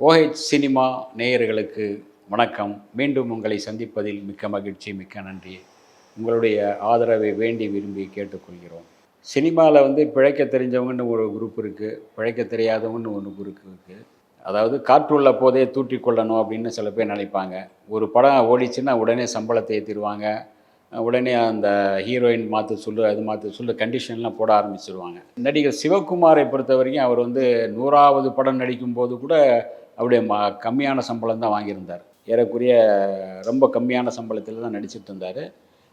OH cinema நேயர்களுக்கு வணக்கம். மீண்டும் உங்களை சந்திப்பதில் மிக்க மகிழ்ச்சி மிக்க நன்றி. உங்களுடைய ஆதரவை வேண்டி விரும்பி கேட்டுக்கொள்கிறோம். சினிமாவில் வந்து பிழைக்க தெரிஞ்சவங்கன்னு ஒரு குரூப் இருக்குது பிழைக்க தெரியாதவங்கன்னு ஒன்று குரூப் இருக்குது அதாவது காற்றுள்ள போதே தூட்டி கொள்ளணும் அப்படின்னு சில பேர் நினைப்பாங்க. ஒரு படம் ஓடிச்சுன்னா உடனே சம்பளத்தை ஏற்றிடுவாங்க உடனே அந்த ஹீரோயின் மாற்ற சொல்லு அது மாற்ற சொல்லு கண்டிஷன்லாம் போட ஆரம்பிச்சிருவாங்க. நடிகர் சிவகுமாரை பொறுத்த வரைக்கும் அவர் வந்து நூறாவது படம் நடிக்கும் போது கூட அவருடைய ம கம்மியான சம்பளம் தான் வாங்கியிருந்தார். ஏறக்குறைய ரொம்ப கம்மியான சம்பளத்தில் தான் நடிச்சிட்டு இருந்தார்.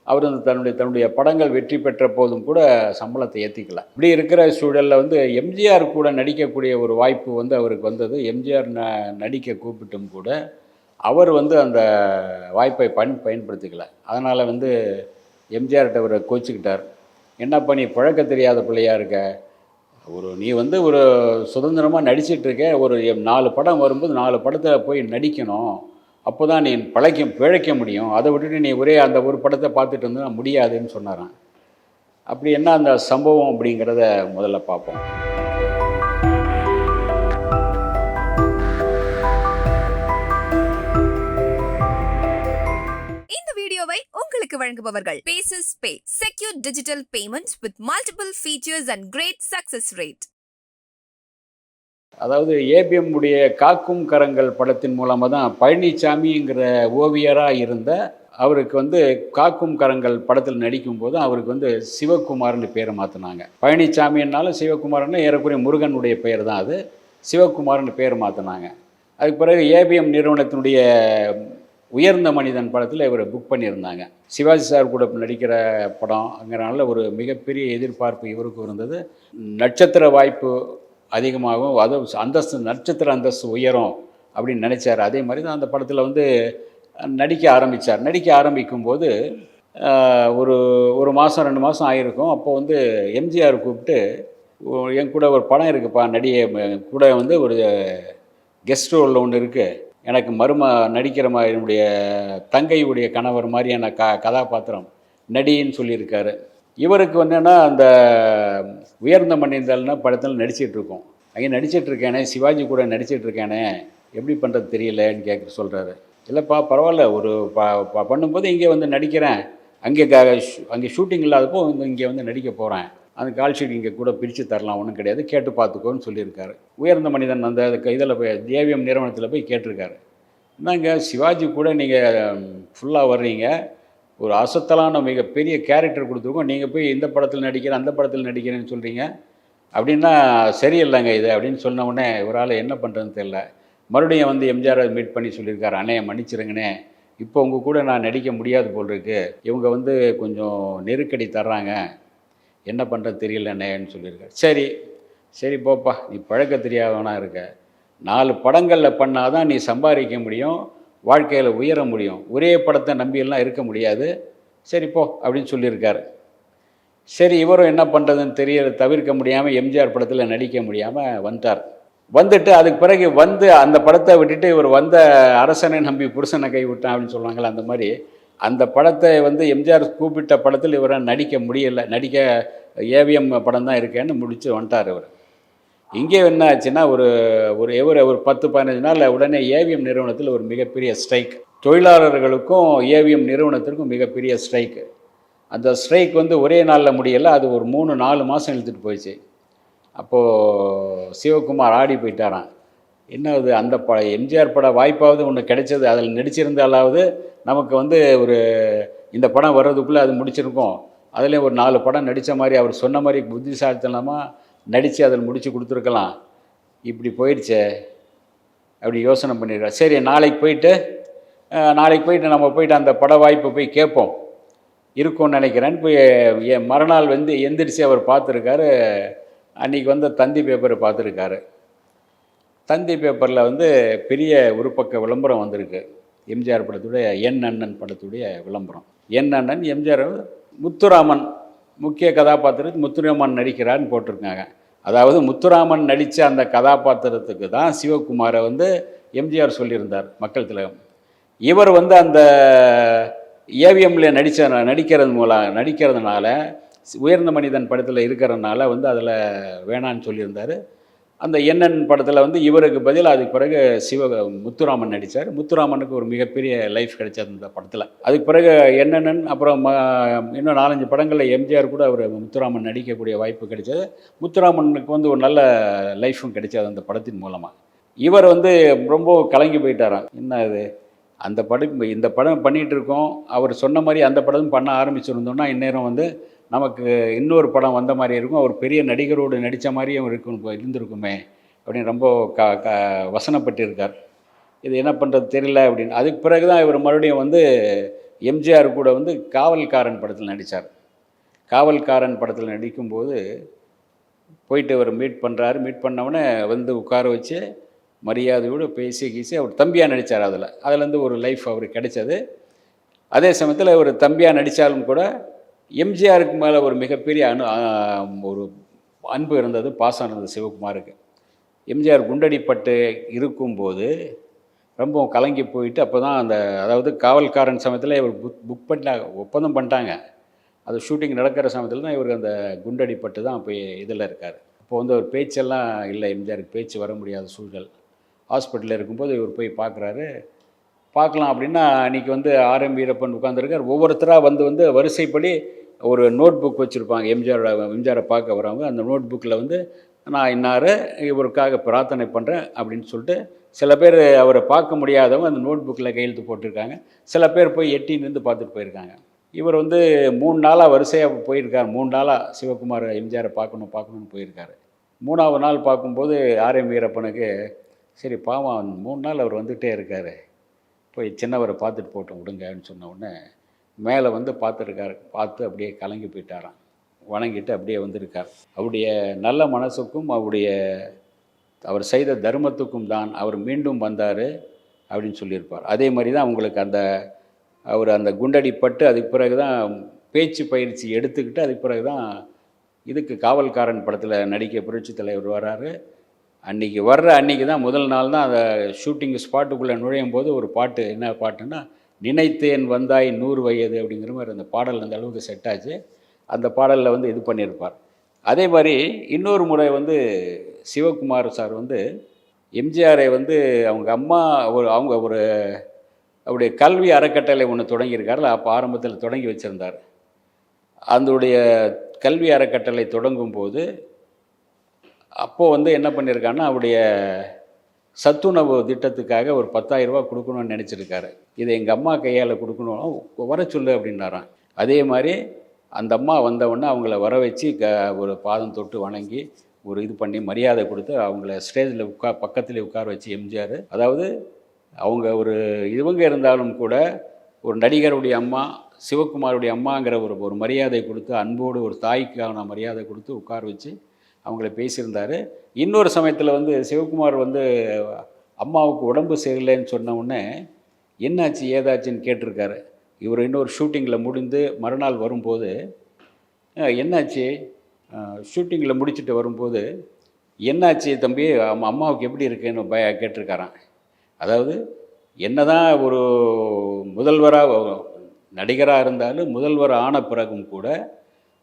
அவர் வந்து தன்னுடைய தன்னுடைய படங்கள் வெற்றி பெற்ற போதும் கூட சம்பளத்தை ஏற்றிக்கல இப்படி இருக்கிற சூழலில் வந்து எம்ஜிஆர் கூட நடிக்கக்கூடிய ஒரு வாய்ப்பு வந்து அவருக்கு வந்தது. எம்ஜிஆர் ந நடிக்க கூப்பிட்டும் கூட அவர் வந்து அந்த வாய்ப்பை பயன் பயன்படுத்திக்கல. அதனால் வந்து எம்ஜிஆர்கிட்ட அவரை கோச்சிக்கிட்டார். என்னப்பா நீ பழக்க தெரியாத பிள்ளையாக இருக்க? ஒரு நீ வந்து ஒரு சுதந்திரமாக நடிச்சிட்ருக்க. ஒரு எம் நாலு படம் வரும்போது நாலு படத்தில் போய் நடிக்கணும். அப்போ தான் நீ பழைக்க பிழைக்க முடியும். அதை விட்டுட்டு நீ ஒரே அந்த ஒரு படத்தை பார்த்துட்டு இருந்தா முடியாதுன்னு சொன்னாரான் அப்படி என்ன அந்த சம்பவம் அப்படிங்கிறத முதல்ல பார்ப்போம். உங்களுக்கு வழங்குபவர்கள். Bases pay secure digital payments with multiple features and great success rate அதாவது ஏபிஎம் உடைய காக்கும் கரங்கள் படத்தின் மூலமாக தான் பழனிசாமிங்கிற ஓவியராக இருந்த அவருக்கு வந்து காக்கும் கரங்கள் படத்தில் நடிக்கும் போது அவருக்கு வந்து சிவகுமார்னு பேரை மாற்றினாங்க பழனிசாமின்னாலும் சிவகுமார்னு ஏறக்குறைய முருகனுடைய பெயர் தான் அது. சிவகுமார்னு பேர் மாற்றினாங்க அதுக்கு பிறகு ஏபிஎம் நிறுவனத்தினுடைய உயர்ந்த மனிதன் படத்தில் இவரை புக் பண்ணியிருந்தாங்க. சிவாஜி சார் கூட நடிக்கிற படம்ங்கிறனால ஒரு மிகப்பெரிய எதிர்பார்ப்பு இவருக்கு இருந்தது. நட்சத்திர வாய்ப்பு அதிகமாகும் அதுவும் அந்தஸ்து நட்சத்திர அந்தஸ்து உயரும் அப்படின்னு நினச்சார். அதே மாதிரி தான் அந்த படத்தில் வந்து நடிக்க ஆரம்பித்தார் நடிக்க ஆரம்பிக்கும் போது ஒரு ஒரு மாதம் ரெண்டு மாதம் ஆகிருக்கும் அப்போ வந்து எம்ஜிஆர் கூப்பிட்டு என் கூட ஒரு படம் இருக்குப்பா நடிகை கூட வந்து ஒரு கெஸ்ட் ரோலில் ஒன்று இருக்குது எனக்கு மரும நடிக்கிற மாதிரி என்னுடைய தங்கையுடைய கணவர் மாதிரியான க கதாபாத்திரம் நடின்னு சொல்லியிருக்காரு. இவருக்கு வந்து என்ன அந்த உயர்ந்த மனிதல்னா படத்தில் நடிச்சிட்ருக்கோம் அங்கே நடிச்சிட்ருக்கேனே சிவாஜி கூட நடிச்சிட்ருக்கேனே எப்படி பண்ணுறது தெரியலன்னு கேட்க சொல்கிறாரு இல்லைப்பா பரவாயில்ல ஒரு ப ப- பண்ணும்போது இங்கே வந்து நடிக்கிறேன். அங்கே க அங்கே ஷூட்டிங் இல்லாதப்போ இங்கே வந்து நடிக்க போகிறேன் அந்த கால் ஷீட் இங்கே கூட பிரித்து தரலாம் ஒன்றும் கிடையாது. கேட்டு பார்த்துக்கோன்னு சொல்லியிருக்காரு. உயர்ந்த மனிதன் அந்த இதில் போய் தேவியம் நிறுவனத்தில் போய் கேட்டிருக்காரு. என்னங்க சிவாஜி கூட நீங்கள் ஃபுல்லாக வர்றீங்க. ஒரு அசத்தலான மிகப்பெரிய கேரக்டர் கொடுத்துருக்கோம். நீங்கள் போய் இந்த படத்தில் நடிக்கிறேன் அந்த படத்தில் நடிக்கிறேன்னு சொல்கிறீங்க அப்படின்னா சரியில்லைங்க இது அப்படின்னு சொன்ன உடனே இவரால் என்ன பண்ணுறதுன்னு தெரில மறுபடியும் வந்து எம்ஜிஆரை மீட் பண்ணி சொல்லியிருக்காரு அண்ணே மன்னிச்சிருங்கண்ணே. இப்போ உங்கள் கூட நான் நடிக்க முடியாது போல் இருக்குது இவங்க வந்து கொஞ்சம் நெருக்கடி தர்றாங்க. என்ன பண்ணுறது தெரியல நேன்னு சொல்லியிருக்காரு சரி சரி போப்பா நீ பழக்க தெரியாதவனா இருக்க. நாலு படங்களில் பண்ணாதான் நீ சம்பாதிக்க முடியும் வாழ்க்கையில் உயர முடியும். ஒரே படத்தை நம்பியெல்லாம் இருக்க முடியாது. சரி போ அப்படின்னு சொல்லியிருக்காரு. சரி இவரும் என்ன பண்ணுறதுன்னு தெரிய தவிர்க்க முடியாமல் எம்ஜிஆர் படத்தில் நடிக்க முடியாமல் வந்துட்டார். வந்துட்டு அதுக்கு பிறகு வந்து அந்த படத்தை விட்டுட்டு இவர் வந்த அரசனை நம்பி புருஷனை கைவிட்டான் அப்படின்னு சொல்லுவாங்களே அந்த மாதிரி அந்த படத்தை வந்து எம்ஜிஆர் கூப்பிட்ட படத்தில் இவரை நடிக்க முடியலை. நடிக்க ஏவிஎம் படம் தான் இருக்கேன்னு முடித்து வந்துட்டார் இவர். இங்கே என்ன ஆச்சுன்னா ஒரு ஒரு எவர் ஒரு பத்து பதினஞ்சு நாள் உடனே ஏவிஎம் நிறுவனத்தில் ஒரு மிகப்பெரிய ஸ்ட்ரைக். தொழிலாளர்களுக்கும் ஏவிஎம் நிறுவனத்திற்கும் மிகப்பெரிய ஸ்ட்ரைக்கு அந்த ஸ்ட்ரைக் வந்து ஒரே நாளில் முடியலை. அது ஒரு மூணு நாலு மாதம் இழுத்துட்டு போயிடுச்சு. அப்போது சிவகுமார் ஆடி போயிட்டாரான் என்ன அது அந்த ப எம்ஜிஆர் பட வாய்ப்பாவது ஒன்று கிடைச்சது அதில் நடிச்சிருந்தாலாவது நமக்கு வந்து ஒரு இந்த படம் வர்றதுக்குள்ளே அது முடிச்சிருக்கோம். அதுலேயும் ஒரு நாலு படம் நடித்த மாதிரி அவர் சொன்ன மாதிரி புத்திசாலித்தனமாக நடித்து அதில் முடித்து கொடுத்துருக்கலாம். இப்படி போயிடுச்சே அப்படி யோசனை பண்ணிடுறார். சரி நாளைக்கு போயிட்டு நாளைக்கு போயிட்டு நம்ம போயிட்டு அந்த பட வாய்ப்பை போய் கேட்போம். இருக்கும்னு நினைக்கிறேன்னு போய் என் மறுநாள் வந்து எந்திரிச்சு அவர் பார்த்துருக்காரு. அன்றைக்கி வந்து தந்தி பேப்பரை பார்த்துருக்காரு. தந்தி பேப்பரில் வந்து பெரிய ஒரு பக்க விளம்பரம் வந்திருக்கு. எம்ஜிஆர் படத்துடைய என் அண்ணன் படத்துடைய விளம்பரம். என் அண்ணன் எம்ஜிஆர் முத்துராமன் முக்கிய கதாபாத்திரத்துக்கு முத்துராமன் நடிக்கிறான்னு போட்டிருக்காங்க. அதாவது முத்துராமன் நடித்த அந்த கதாபாத்திரத்துக்கு தான் சிவகுமாரை வந்து எம்ஜிஆர் சொல்லியிருந்தார் மக்கள் திலகம். இவர் வந்து அந்த ஏவிஎம்ல நடித்த நடிக்கிறது மூலம் நடிக்கிறதுனால உயர்ந்த மனிதன் படத்தில் இருக்கிறதுனால வந்து அதில் வேணான்னு சொல்லியிருந்தார். அந்த என்னன் படத்தில் வந்து இவருக்கு பதில் அதுக்கு பிறகு சிவ முத்துராமன் நடித்தார் முத்துராமனுக்கு ஒரு மிகப்பெரிய லைஃப் கிடைச்சது அந்த படத்தில். அதுக்கு பிறகு என்னென்னு அப்புறம் இன்னும் நாலஞ்சு படங்களில் எம்ஜிஆர் கூட அவர் முத்துராமன் நடிக்கக்கூடிய வாய்ப்பு கிடைச்சது. முத்துராமனுக்கு வந்து ஒரு நல்ல லைஃப்பும் கிடைச்சது அந்த படத்தின் மூலமாக இவர் வந்து ரொம்ப கலங்கி போயிட்டாராம். என்ன இது அந்த படம் இந்த படம் பண்ணிகிட்டு இருக்கோம். அவர் சொன்ன மாதிரி அந்த படம் பண்ண ஆரம்பிச்சிருந்தோம்னா இந்நேரம் வந்து நமக்கு இன்னொரு படம் வந்த மாதிரி இருக்கும். அவர் பெரிய நடிகரோடு நடித்த மாதிரியும் இருக்கும் இருந்திருக்குமே அப்படின்னு ரொம்ப க க வசனப்பட்டிருக்கார். இது என்ன பண்ணுறது தெரியல அப்படின்னு. அதுக்கு பிறகு தான் இவர் மறுபடியும் வந்து எம்ஜிஆர் கூட வந்து காவல்காரன் படத்தில் நடித்தார் காவல்காரன் படத்தில் நடிக்கும்போது போயிட்டு அவர் மீட் பண்ணுறாரு மீட் பண்ணவொடனே வந்து உட்கார வச்சு மரியாதையோடு பேசி கீசி அவர் தம்பியாக நடித்தார் அதில். அதுலேருந்து ஒரு லைஃப் அவருக்கு கிடைச்சது. அதே சமயத்தில் ஒரு தம்பியாக நடித்தாலும் கூட எம்ஜிஆருக்கு மேலே ஒரு மிகப்பெரிய அனு ஒரு அன்பு இருந்தது பாசம் இருந்தது சிவகுமாருக்கு. எம்ஜிஆர் குண்டடிப்பட்டு இருக்கும்போது ரொம்ப கலங்கி போயிட்டு அப்போ தான் அந்த அதாவது காவல்காரன் சமயத்தில் இவர் புக் புக் பண்ணிட்டாங்க ஒப்பந்தம் பண்ணிட்டாங்க. அது ஷூட்டிங் நடக்கிற சமயத்தில் தான் இவருக்கு அந்த குண்டடிப்பட்டு தான் போய் இதில் இருக்கார். அப்போ வந்து ஒரு பேச்செல்லாம் இல்லை எம்ஜிஆருக்கு பேச்சு வர முடியாத சூழல் ஹாஸ்பிட்டலில் இருக்கும்போது இவர் போய் பார்க்குறாரு பார்க்கலாம் அப்படின்னா அன்றைக்கி வந்து ஆர்எம் வீரப்பன் உட்காந்துருக்கார் ஒவ்வொருத்தராக வந்து வந்து வரிசைப்படி ஒரு நோட் புக் வச்சுருப்பாங்க எம்ஜிஆரோட எம்ஜிஆரை பார்க்க வரவங்க அந்த நோட் புக்கில் வந்து நான் இன்னார் இவருக்காக பிரார்த்தனை பண்ணுறேன் அப்படின்னு சொல்லிட்டு சில பேர் அவரை பார்க்க முடியாதவங்க அந்த நோட் புக்கில் கையெழுத்து போட்டிருக்காங்க. சில பேர் போய் எட்டி நின்று பார்த்துட்டு போயிருக்காங்க. இவர் வந்து மூணு நாளாக வரிசையாக போயிருக்கார். மூணு நாளாக சிவகுமார் எம்ஜிஆரை பார்க்கணும் பார்க்கணும்னு போயிருக்காரு. மூணாவது நாள் பார்க்கும்போது ஆர்எம் வீரப்பனுக்கு சரி பாவம் மூணு நாள் அவர் வந்துகிட்டே இருக்கார். போய் சின்னவரை பார்த்துட்டு போட்டோம் விடுங்கன்னு சொன்ன உடனே மேலே வந்து பார்த்துருக்காரு. பார்த்து அப்படியே கலங்கி போயிட்டாராம். வணங்கிட்டு அப்படியே வந்திருக்கார். அவருடைய நல்ல மனசுக்கும் அவருடைய அவர் செய்த தர்மத்துக்கும் தான் அவர் மீண்டும் வந்தார் அப்படின்னு சொல்லியிருப்பார். அதே மாதிரி தான் உங்களுக்கு அந்த அவர் அந்த குண்டடிப்பட்டு அதுக்கு பிறகு தான் பேச்சு பயிற்சி எடுத்துக்கிட்டு அதுக்கு பிறகு தான் இதுக்கு காவல்காரன் படத்தில் நடிக்க புரட்சி தலைவர் வராரு. அன்றைக்கி வர்ற அன்றைக்கி தான் முதல் நாள் தான் அந்த ஷூட்டிங் ஸ்பாட்டுக்குள்ளே நுழையும் போது ஒரு பாட்டு என்ன பாட்டுன்னா நினைத்தேன் வந்தாய் நூறு வயது அப்படிங்கிற மாதிரி அந்த பாடல் அந்த அளவுக்கு செட் ஆச்சு. அந்த பாடலில் வந்து இது பண்ணியிருப்பார். அதே மாதிரி இன்னொரு முறை வந்து சிவகுமார் சார் வந்து எம்ஜிஆரை வந்து அவங்க அம்மா ஒரு அவங்க ஒரு அவருடைய கல்வி அறக்கட்டளை ஒன்று தொடங்கியிருக்காருல அப்போ ஆரம்பத்தில் தொடங்கி வச்சுருந்தார். அதனுடைய கல்வி அறக்கட்டளை தொடங்கும் போது அப்போது வந்து என்ன பண்ணியிருக்காருன்னா அவருடைய சத்துணவு திட்டத்துக்காக ஒரு 10000 ரூபாய் கொடுக்கணும்னு நினச்சிருக்காரு. இதை எங்கள் அம்மா கையால் கொடுக்கணும். வர சொல்லு அப்படின்னாரான் அதே மாதிரி அந்த அம்மா வந்தவுடனே அவங்கள வர வச்சு க ஒரு பாதம் தொட்டு வணங்கி ஒரு இது பண்ணி மரியாதை கொடுத்து அவங்கள ஸ்டேஜில் உட்கா பக்கத்தில் உட்கார வச்சு எம்ஜிஆர். அதாவது அவங்க ஒரு இவங்க இருந்தாலும் கூட ஒரு நடிகருடைய அம்மா சிவகுமாருடைய அம்மாங்கிற ஒரு ஒரு மரியாதை கொடுத்து அன்போடு ஒரு தாய்க்கான மரியாதை கொடுத்து உட்கார வச்சு அவங்கள பேசியிருந்தார். இன்னொரு சமயத்தில் வந்து சிவகுமார் வந்து அம்மாவுக்கு உடம்பு சரியில்லைன்னு சொன்ன உடனே என்னாச்சு ஏதாச்சுன்னு கேட்டிருக்காரு. இவர் இன்னொரு ஷூட்டிங்கில் முடிந்து மறுநாள் வரும்போது என்னாச்சு? ஷூட்டிங்கில் முடிச்சுட்டு வரும்போது என்னாச்சு தம்பி? அம்மா அம்மாவுக்கு எப்படி இருக்குன்னு பய கேட்டிருக்காரான் அதாவது என்ன தான் ஒரு முதல்வராக நடிகராக இருந்தாலும் முதல்வர் ஆன பிறகும் கூட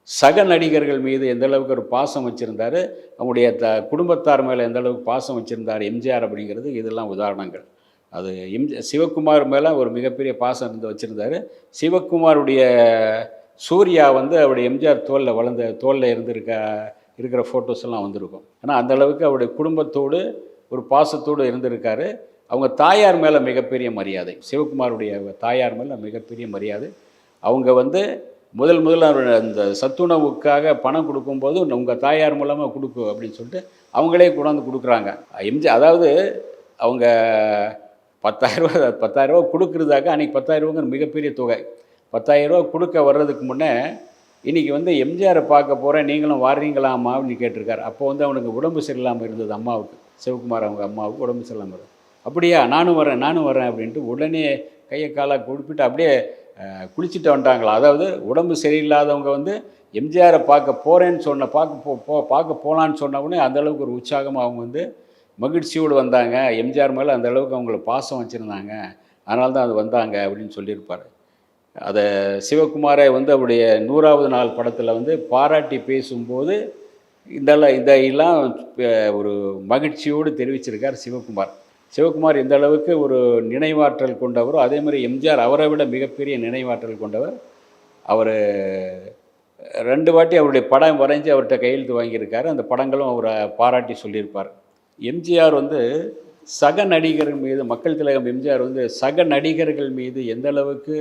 சக நடிகர்கள் மீது எந்த அளவுக்கு ஒரு பாசம் வச்சுருந்தார் அவங்களுடைய த குடும்பத்தார் மேலே எந்த அளவுக்கு பாசம் வச்சுருந்தார் எம்ஜிஆர் அப்படிங்கிறது இதெல்லாம் உதாரணங்கள். அது எம் சிவகுமார் மேலே ஒரு மிகப்பெரிய பாசம் இருந்து வச்சுருந்தார். சிவகுமாருடைய சூர்யா வந்து அவருடைய எம்ஜிஆர் தோளில் வளர்ந்த தோளில் இருந்திருக்க இருக்கிற ஃபோட்டோஸ் எல்லாம் வந்திருக்கும். ஏன்னா அந்தளவுக்கு அவருடைய குடும்பத்தோடு ஒரு பாசத்தோடு இருந்திருக்காரு. அவங்க தாயார் மேலே மிகப்பெரிய மரியாதை. சிவகுமாருடைய தாயார் மேலே மிகப்பெரிய மரியாதை. அவங்க வந்து முதல் முதல்ல அவர் அந்த சத்துணவுக்காக பணம் கொடுக்கும்போது உங்கள் தாயார் மூலமாக கொடுக்கு அப்படின்னு சொல்லிட்டு அவங்களே கொண்டாந்து கொடுக்குறாங்க. எம்ஜி அதாவது அவங்க பத்தாயிரரூபா பத்தாயிரரூபா கொடுக்குறதாக்க அன்றைக்கி பத்தாயிரரூபாங்கிற மிகப்பெரிய தொகை. பத்தாயிரரூபா கொடுக்க வர்றதுக்கு முன்னே இன்றைக்கி வந்து எம்ஜிஆரை பார்க்க போகிறேன் நீங்களும் வாரீங்களா அம்மா அப்படின்னு கேட்டிருக்காரு. அப்போ வந்து அவனுக்கு உடம்பு சரியில்லாமல் இருந்தது அம்மாவுக்கு. சிவகுமார் அவங்க அம்மாவுக்கு உடம்பு சரியில்லாமல் இருந்தது. அப்படியா நானும் வரேன் நானும் வரேன் அப்படின்ட்டு உடனே கையை காலாக கொடுப்பிட்டு அப்படியே குளிச்சுட்டு வந்துட்டாங்களா? அதாவது உடம்பு சரியில்லாதவங்க வந்து எம்ஜிஆரை பார்க்க போகிறேன்னு சொன்ன பார்க்க போ போ பார்க்க போகலான்னு சொன்ன உடனே அந்த அளவுக்கு ஒரு உற்சாகமாக அவங்க வந்து மகிழ்ச்சியோடு வந்தாங்க. எம்ஜிஆர் மேலே அந்த அளவுக்கு பாசம் வச்சுருந்தாங்க. அதனால தான் அது வந்தாங்க அப்படின்னு சொல்லியிருப்பார். அதை சிவகுமாரை வந்து அவருடைய நூறாவது நாள் படத்தில் வந்து பாராட்டி பேசும்போது இதெல்லாம் இதையெல்லாம் ஒரு மகிழ்ச்சியோடு தெரிவிச்சிருக்கார் சிவகுமார். சிவகுமார் இந்த அளவுக்கு ஒரு நினைவாற்றல் கொண்டவரோ அதே மாதிரி எம்ஜிஆர் அவரை விட மிகப்பெரிய நினைவாற்றல் கொண்டவர். அவர் ரெண்டு வாட்டி அவருடைய படம் வரைஞ்சி அவர்கிட்ட கையெழுத்து வாங்கியிருக்காரு. அந்த படங்களும் அவரை பாராட்டி சொல்லியிருப்பார். எம்ஜிஆர் வந்து சக நடிகர் மீது மக்கள் திலகம் எம்ஜிஆர் வந்து சக நடிகர்கள் மீது எந்த அளவுக்கு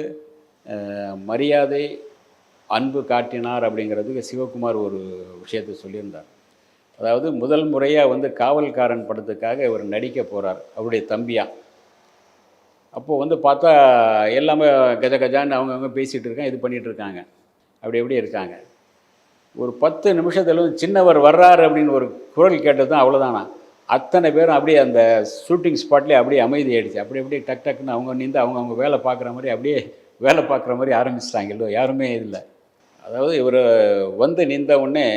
மரியாதை அன்பு காட்டினார் அப்படிங்கிறதுக்கு சிவகுமார் ஒரு விஷயத்தை சொல்லியிருந்தார். அதாவது முதல் முறையாக வந்து காவல்காரன் படத்துக்காக இவர் நடிக்க போகிறார் அவருடைய தம்பியாக அப்போது வந்து பார்த்தா எல்லாமே கஜ கஜான்னு அவங்கவுங்க பேசிகிட்டு இருக்காங்க இது பண்ணிகிட்டு இருக்காங்க. அப்படி எப்படி இருக்காங்க? ஒரு பத்து நிமிஷத்தில் வந்து சின்னவர் வர்றாரு அப்படின்னு ஒரு குரல் கேட்டது தான் அவ்வளோதானா அத்தனை பேரும் அப்படியே அந்த ஷூட்டிங் ஸ்பாட்லேயே அப்படியே அமைதி ஆகிடுச்சு அப்படி அப்படியே டக் டக்குன்னு அவங்க நின்று அவங்க அவங்க வேலை பார்க்குற மாதிரி அப்படியே வேலை பார்க்குற மாதிரி ஆரம்பிச்சிட்டாங்க. இல்லை யாருமே இல்லை. அதாவது இவர் வந்து நின்ற உடனே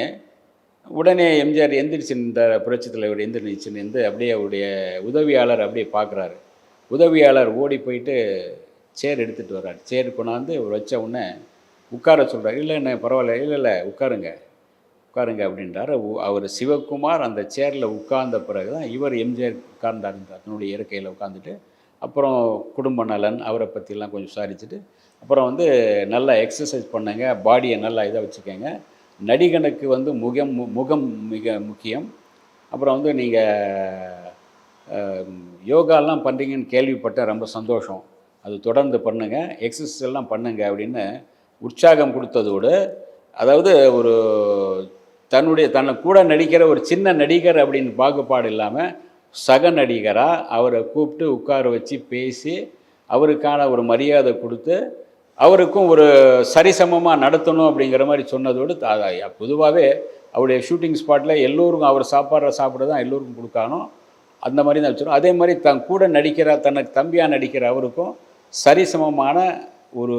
உடனே எம்ஜிஆர் எந்திரிச்சு இந்த புரட்சி தலைவர் எந்திரிச்சு நின்று அப்படியே அவருடைய உதவியாளர் அப்படியே பார்க்குறாரு. உதவியாளர் ஓடி போயிட்டு சேர் எடுத்துகிட்டு வர்றார். சேர் கொண்டாந்து இவர் வச்ச உடனே உட்கார சொல்கிறார் இல்லை என்ன பரவாயில்ல இல்லை இல்லை உட்காருங்க உட்காருங்க அப்படின்றாரு. அவர் சிவகுமார் அந்த சேரில் உட்கார்ந்த பிறகு தான் இவர் எம்ஜிஆர் உட்கார்ந்தார் தன்னுடைய இயற்கையில் உட்காந்துட்டு அப்புறம் குடும்ப நலன் அவரை பற்றிலாம் கொஞ்சம் விசாரிச்சுட்டு அப்புறம் வந்து நல்லா எக்ஸசைஸ் பண்ணுங்க பாடியை நல்லா இதாக வச்சுக்கோங்க நடிகனுக்கு வந்து முகம் மு- முகம் மிக முக்கியம். அப்புறம் வந்து நீங்கள் யோகாலாம் பண்ணுறீங்கன்னு கேள்விப்பட்ட ரொம்ப சந்தோஷம். அது தொடர்ந்து பண்ணுங்கள் எக்ஸசைஸ் எல்லாம் பண்ணுங்கள் அப்படின்னு உற்சாகம் கொடுத்ததோடு அதாவது ஒரு தன்னுடைய தன்னை கூட நடிக்கிற ஒரு சின்ன நடிகர் அப்படின்னு பாகுபாடு இல்லாமல் சக நடிகராக அவரை கூப்பிட்டு உட்கார வச்சு பேசி அவருக்கான ஒரு மரியாதை கொடுத்து அவருக்கும் ஒரு சரிசமமாக நடத்தணும் அப்படிங்கிற மாதிரி சொன்னதோடு பொதுவாகவே அவருடைய ஷூட்டிங் ஸ்பாட்டில் எல்லோருக்கும் அவர் சாப்பாடுற சாப்பிட தான் எல்லோருக்கும் கொடுக்கணும் அந்த மாதிரி தான் வச்சிடும் அதே மாதிரி தன் கூட நடிக்கிற தனக்கு தம்பியாக நடிக்கிற அவருக்கும் சரிசமமான ஒரு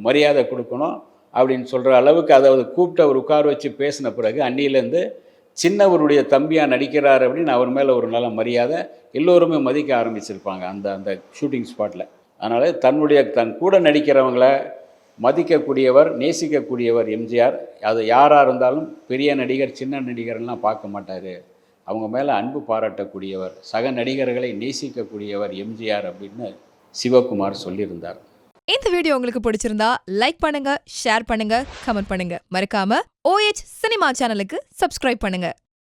மரியாதை கொடுக்கணும் அப்படின்னு சொல்கிற அளவுக்கு அதாவது கூப்பிட்டு அவர் உட்கார வச்சு பேசின பிறகு அன்னியிலேருந்து சின்னவருடைய தம்பியாக நடிக்கிறார் அப்படின்னு அவர் மேலே ஒரு நல்ல மரியாதை எல்லோருமே மதிக்க ஆரம்பிச்சிருப்பாங்க அந்த அந்த ஷூட்டிங் ஸ்பாட்டில் அதனால் தன்னுடைய தன் கூட நடிக்கிறவங்கள மதிக்கக்கூடியவர் நேசிக்கக்கூடியவர் எம்ஜிஆர். அது யாராக இருந்தாலும் பெரிய நடிகர் சின்ன நடிகர்லாம் பார்க்க மாட்டார். அவங்க மேலே அன்பு பாராட்டக்கூடியவர் சக நடிகர்களை நேசிக்கக்கூடியவர் எம்ஜிஆர் அப்படின்னு சிவகுமார் சொல்லியிருந்தார். இந்த வீடியோ உங்களுக்கு பிடிச்சிருந்தா லைக் பண்ணுங்க ஷேர் பண்ணுங்க கமெண்ட் பண்ணுங்க. மறக்காம ஓஎச் சினிமா சேனலுக்கு சப்ஸ்கிரைப் பண்ணுங்க.